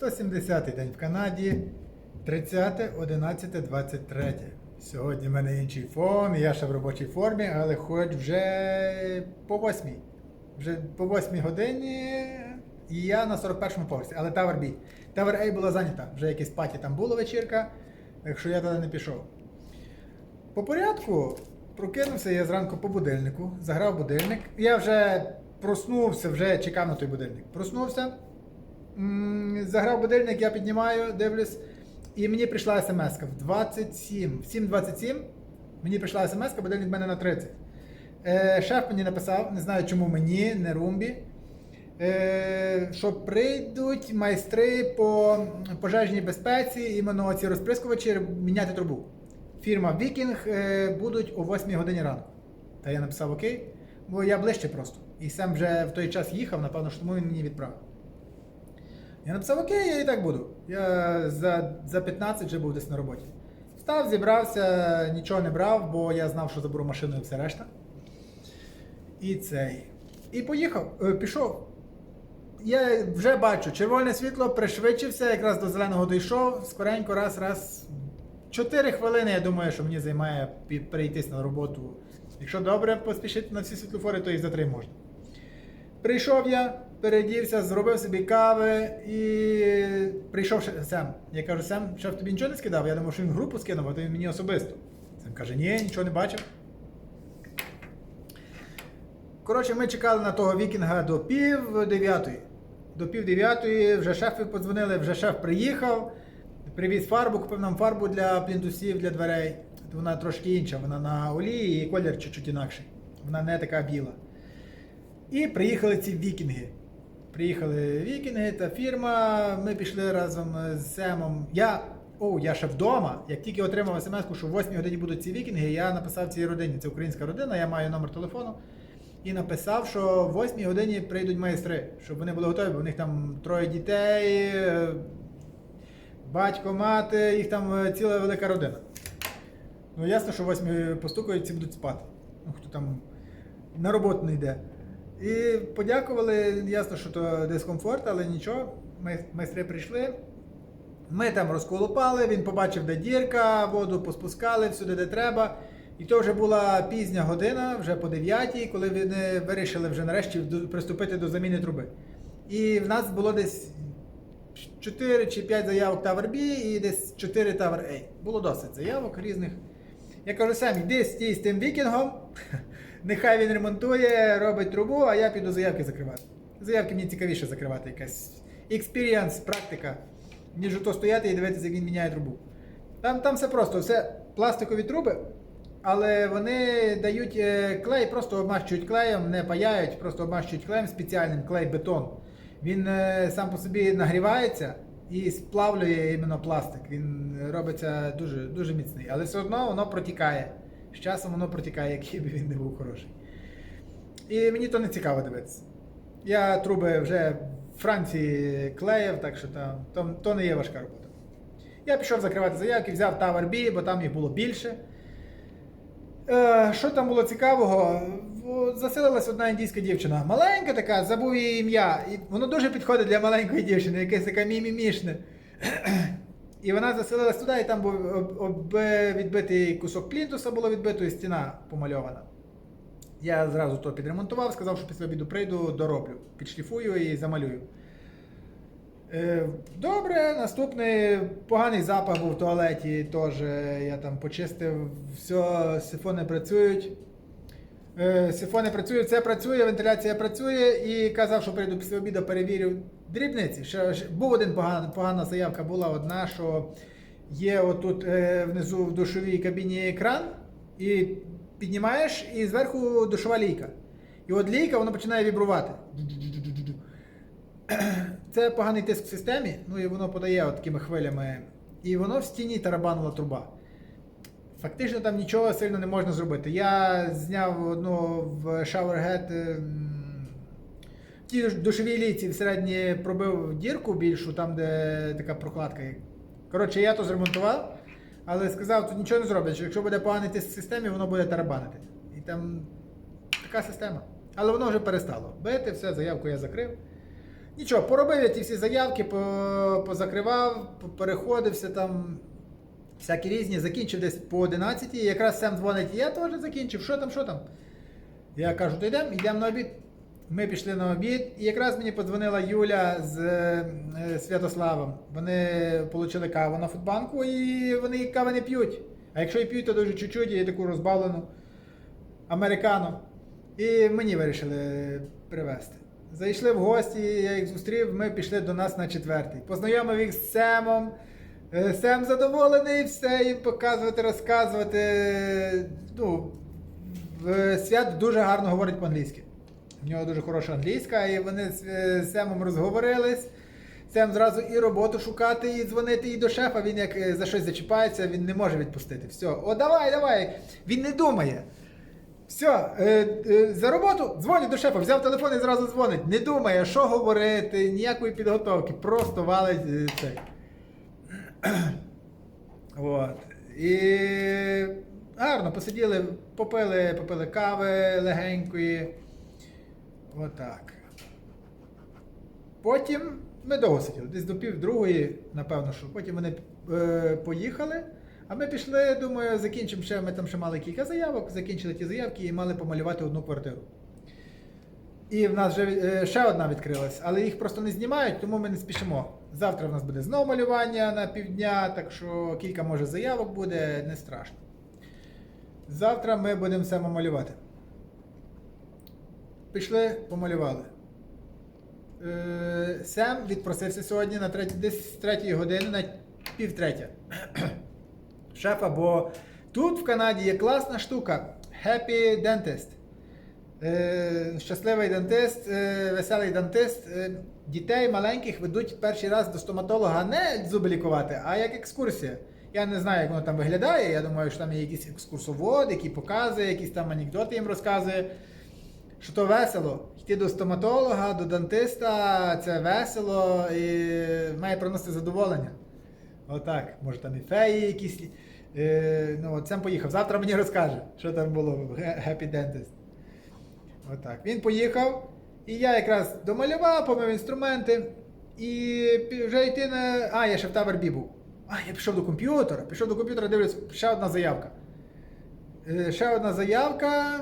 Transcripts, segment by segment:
170-й день в Канаді, 30.11.23. Сьогодні в мене інший фон, я ще в робочій формі, але хоч вже по 8. Вже по 8 годині і я на 41-му поверсі, але Tower B. Tower A була зайнята, вже якісь паті там було вечірка, так що я туди не пішов. По порядку прокинувся я зранку по будильнику, заграв будильник. Я вже проснувся, вже чекав на той будильник. Проснувся, заграв будильник, я піднімаю, дивлюсь, і мені прийшла смс в 27, в 7.27 мені прийшла смс, будильник в мене на 30. Е, шеф мені написав, не знаю чому мені, не румбі. Е, що прийдуть майстри по пожежній безпеці, іменно ці розприскувачі міняти трубу. Фірма Viking е, будуть о 8 годині ранку. Та я написав окей, бо я ближче просто. І сам вже в той час їхав, напевно, що тому він мені відправив. Я написав окей, я і так буду. Я за, за 15 вже був десь на роботі. Встав, зібрався, нічого не брав, бо я знав, що заберу машину і все решта. І цей. І поїхав, е, пішов. Я вже бачу, червоне світло пришвидшився, якраз до зеленого дійшов, скоренько, раз, раз. Чотири хвилини, я думаю, що мені займає перейтись на роботу. Якщо добре поспішити на всі світлофори, то і за три можна. Прийшов я, передівся, зробив собі кави і прийшов Сем. Я кажу, Сем, шеф тобі нічого не скидав? Я думав, що він групу скинув, а то він мені особисто. Сем каже, ні, нічого не бачив. Коротше, ми чекали на того вікінга до пів дев'ятої. До пів дев'ятої вже шефи подзвонили, вже шеф приїхав, привіз фарбу, купив нам фарбу для плінтусів, для дверей. Вона трошки інша, вона на олії і колір чуть-чуть інакший. Вона не така біла. І приїхали ці вікінги. Приїхали вікінги та фірма. Ми пішли разом з Семом. Я, о, я ще вдома. Як тільки отримав смс, що в 8 годині будуть ці вікінги, я написав цій родині. Це українська родина, я маю номер телефону. І написав, що в 8 годині прийдуть майстри, щоб вони були готові, бо в них там троє дітей, е, батько, мати, їх там е, ціла велика родина. Ну ясно, що в 8 постукають, ці будуть спати. Ну, хто там на роботу не йде. І подякували, ясно, що то дискомфорт, але нічого. Май- Майстри прийшли. Ми там розколупали, він побачив, де дірка, воду поспускали всюди, де треба. І то вже була пізня година, вже по 9, коли вони вирішили вже нарешті приступити до заміни труби. І в нас було десь 4 чи 5 заявок Tower B і десь 4 Tower A. Було досить заявок різних. Я кажу, Сем, йди стій з тим вікінгом, нехай він ремонтує, робить трубу, а я піду заявки закривати. Заявки мені цікавіше закривати, якась експірієнс, практика, ніж ото стояти і дивитися, як він міняє трубу. Там, там все просто, все пластикові труби, але вони дають е, клей, просто обмащують клеєм, не паяють, просто обмащують клеєм спеціальним, клей-бетон. Він е, сам по собі нагрівається і сплавлює іменно пластик. Він робиться дуже, дуже міцний, але все одно воно протікає. З часом воно протікає, який би він не був хороший. І мені то не цікаво дивитися. Я труби вже в Франції клеїв, так що там, то, то не є важка робота. Я пішов закривати заявки, взяв Tower B, бо там їх було більше. Е, що там було цікавого? Заселилась одна індійська дівчина. Маленька така, забув її ім'я. І воно дуже підходить для маленької дівчини, якесь таке мімімішне. І вона заселилась туди, і там був об- відбитий кусок плінтуса, було відбито, і стіна помальована. Я зразу то підремонтував, сказав, що після обіду прийду, дороблю, підшліфую і замалюю. Е, Добре, наступний поганий запах був в туалеті, теж я там почистив, все, сифони працюють. Е, Сифони працюють, все працює, вентиляція працює і казав, що прийду після обіду, перевірю дрібниці. Ще, був один погана, погана заявка, була одна, що є отут е, внизу в душовій кабіні екран, і піднімаєш, і зверху душова лійка. І от лійка воно починає вібрувати. Це поганий тиск в системі, ну і воно подає от такими хвилями. І воно в стіні тарабанила труба. Фактично там нічого сильно не можна зробити. Я зняв одну в Showerhead ем, в тій душ- душовій лійці всередині пробив дірку більшу, там, де така прокладка. Коротше, я то зремонтував, але сказав, тут нічого не зробиш. Якщо буде поганий тиск в системі, воно буде тарабанити. І там така система. Але воно вже перестало бити, все, заявку я закрив. Нічого, поробив я ті всі заявки, позакривав, переходився там. Всякі різні, закінчив десь по 11 і якраз Сем дзвонить, я теж закінчив, що там, що там? Я кажу, то йдемо, йдемо на обід. Ми пішли на обід, і якраз мені подзвонила Юля з е, Святославом. Вони отримали каву на фудбанку і вони кави не п'ють. А якщо і п'ють, то дуже чуть-чуть, і таку розбавлену американу. І мені вирішили привезти. Зайшли в гості, я їх зустрів, ми пішли до нас на четвертий. Познайомив їх з Семом. Е, Сем задоволений, все їм показувати, розказувати. Ну, Свят дуже гарно говорить по-англійськи. В нього дуже хороша англійська, і вони з е, Семом розговорились. Сем зразу і роботу шукати, і дзвонити і до шефа. Він як е, за щось зачіпається, він не може відпустити. Все, о, давай, давай. Він не думає. Все, е, е, за роботу дзвонить до шефа, взяв телефон і зразу дзвонить. Не думає, що говорити, ніякої підготовки, просто валить е, цей. От. І гарно посиділи, попили, попили кави легенької. Отак. Потім ми довго сиділи, десь до пів другої, напевно, що. Потім вони е, поїхали, а ми пішли, думаю, закінчимо ще. Ми там ще мали кілька заявок, закінчили ті заявки і мали помалювати одну квартиру. І в нас вже е, ще одна відкрилась, але їх просто не знімають, тому ми не спішимо. Завтра в нас буде знову малювання на півдня, так що кілька може заявок буде, не страшно. Завтра ми будемо саме малювати. Пішли, помалювали. Е, Сем відпросився сьогодні на третій, десь з третьої години на півтретя. Шефа, бо тут в Канаді є класна штука Happy Dentist. Е, щасливий дантист, е, веселий дантист. Дітей маленьких ведуть перший раз до стоматолога не зуби лікувати, а як екскурсія. Я не знаю, як воно там виглядає. Я думаю, що там є якийсь екскурсовод, який показує, якісь там анекдоти їм розказує. Що то весело. Йти до стоматолога, до дантиста, це весело і має приносити задоволення. Отак. Може там і феї якісь. Е, ну, от поїхав. Завтра мені розкаже, що там було в Happy Dentist. Отак. Він поїхав, і я якраз домалював, помив інструменти. І вже йти на. А, я ще в Тавер Бі був. А, я пішов до комп'ютера. Пішов до комп'ютера, дивлюсь, ще одна заявка. Е, Ще одна заявка.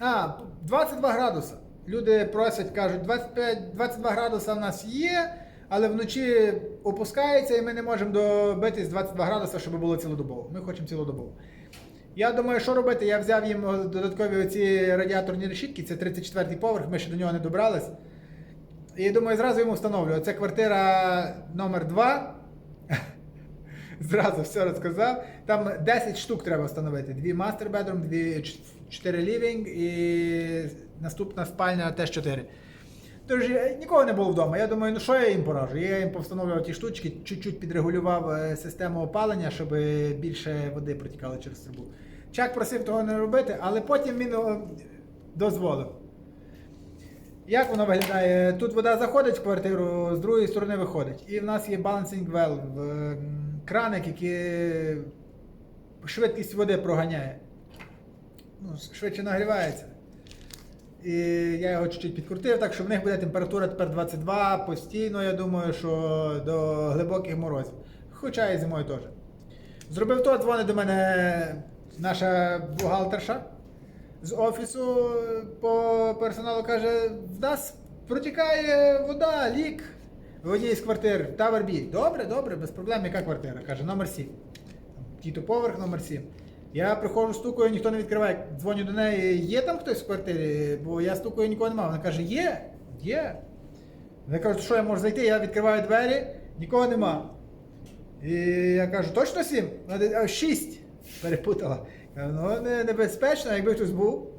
А, 22 градуса. Люди просять, кажуть, 25, 22 градуса в нас є, але вночі опускається і ми не можемо добитись 22 градуса, щоб було цілодобово. Ми хочемо цілодобово. Я думаю, що робити? Я взяв їм додаткові оці радіаторні решітки, це 34-й поверх, ми ще до нього не добрались. І думаю, зразу йому встановлю. Це квартира номер 2. Зразу все розказав. Там 10 штук треба встановити. Дві мастер бедрум, дві 4 лівінг і наступна спальня теж 4. Тож е, нікого не було вдома. Я думаю, ну що я їм поражу? Я їм повстановлював ті штучки, чуть-чуть підрегулював е, систему опалення, щоб більше води протікало через трубу. Чак просив того не робити, але потім він дозволив. Як воно виглядає? Тут вода заходить в квартиру, з другої сторони виходить. І в нас є balancing valve, краник, який швидкість води проганяє. Ну, швидше нагрівається. І я його чуть-чуть підкрутив, так що в них буде температура тепер 22 постійно, я думаю, що до глибоких морозів. Хоча і зимою теж. Зробив то, дзвонить до мене наша бухгалтерша з офісу по персоналу каже: в нас протікає вода, лік в одній з квартир Тавер Бі. Добре, добре, без проблем, яка квартира? Каже, номер 7. Тіто поверх номер 7. Я приходжу, стукаю, ніхто не відкриває. Дзвоню до неї, є там хтось в квартирі, бо я стукаю, нікого немає. Вона каже, є, є. Вона каже, що я можу зайти, я відкриваю двері, нікого нема. І я кажу, точно сім? «А, шість. Перепутала. Ну, не, небезпечно, якби хтось був.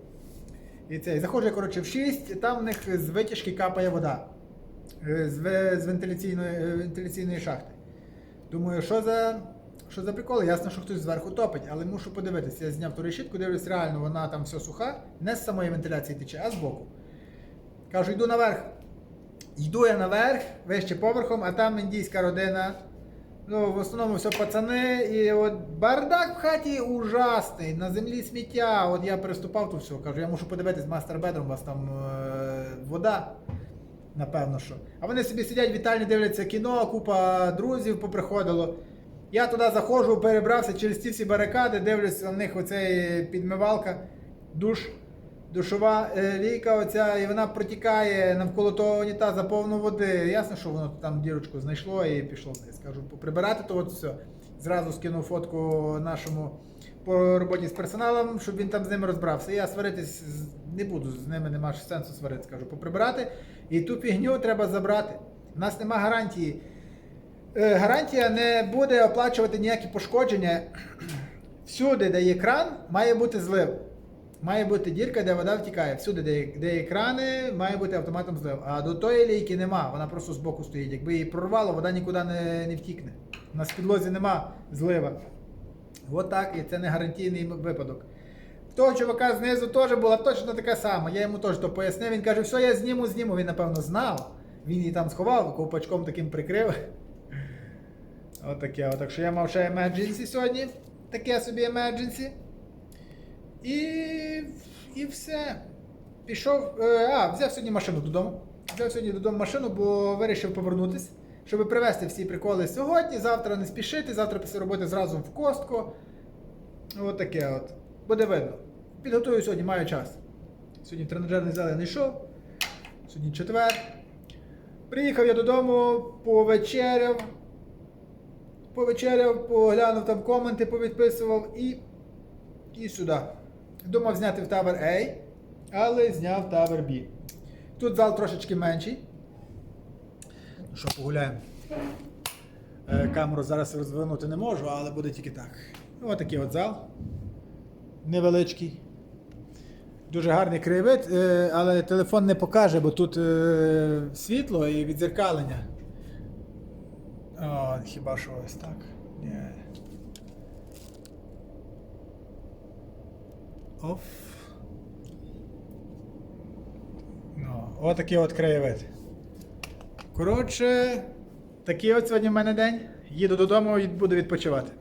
І це, заходжу коротше, в 6, там в них з витяжки капає вода. Е, З, вентиляційної, е, вентиляційної шахти. Думаю, що за, що за прикол? Ясно, що хтось зверху топить, але мушу подивитися. Я зняв ту решітку, дивлюсь, реально вона там все суха, не з самої вентиляції тече, а з боку. Кажу, йду наверх. Йду я наверх, вище поверхом, а там індійська родина. Ну, в основному все пацани, і от бардак в хаті ужасний, на землі сміття. От я переступав тут все, кажу, я мушу подивитись мастер бедром, у вас там е, вода. Напевно, що. А вони собі сидять вітальні, дивляться кіно, купа друзів поприходило. Я туди заходжу, перебрався через ці всі барикади, дивлюся, на них оцей підмивалка, душ, душова е, лійка оця, і вона протікає навколо того унітаза повну води. Ясно, що воно там дірочку знайшло і пішло вниз. Кажу, поприбирати, то от все. Зразу скинув фотку нашому по роботі з персоналом, щоб він там з ними розбрався. Я сваритись не буду, з ними нема сенсу сваритися. Кажу, поприбирати. І ту фігню треба забрати. У нас нема гарантії. Е, Гарантія не буде оплачувати ніякі пошкодження. Всюди, де є кран, має бути злив. Має бути дірка, де вода втікає. Всюди, де є, де є крани, має бути автоматом злив. А до тої лійки нема, вона просто збоку стоїть. Якби її прорвало, вода нікуди не, не втікне. У нас в підлозі нема злива. От так, і це не гарантійний випадок. Того чувака знизу теж була точно така сама. Я йому теж то пояснив. Він каже, все, я зніму, зніму. Він, напевно, знав. Він її там сховав, ковпачком таким прикрив. Отаке. От, так що я мав ще emergency сьогодні. Таке собі emergency. І, і все. Пішов. е, А, взяв сьогодні машину додому. Взяв сьогодні додому машину, бо вирішив повернутися, щоб привезти всі приколи сьогодні, завтра не спішити, завтра після роботи зразу в костку. От таке от. Буде видно. Підготую сьогодні, маю час. Сьогодні в тренажерний зал я не йшов. Сьогодні четвер. Приїхав я додому, повечеряв. Повечеряв, поглянув там коменти, повідписував і. І сюди. Думав зняти в Tower A, але зняв Tower B. Тут зал трошечки менший. Ну що, погуляємо. Е, Камеру зараз розвернути не можу, але буде тільки так. Ось такий от зал. Невеличкий. Дуже гарний краєвид, е, але телефон не покаже, бо тут е, світло і відзеркалення. О, хіба що ось так. Ні. Оф. Ну, отакий от краєвид. Коротше, такий от сьогодні в мене день. Їду додому і буду відпочивати.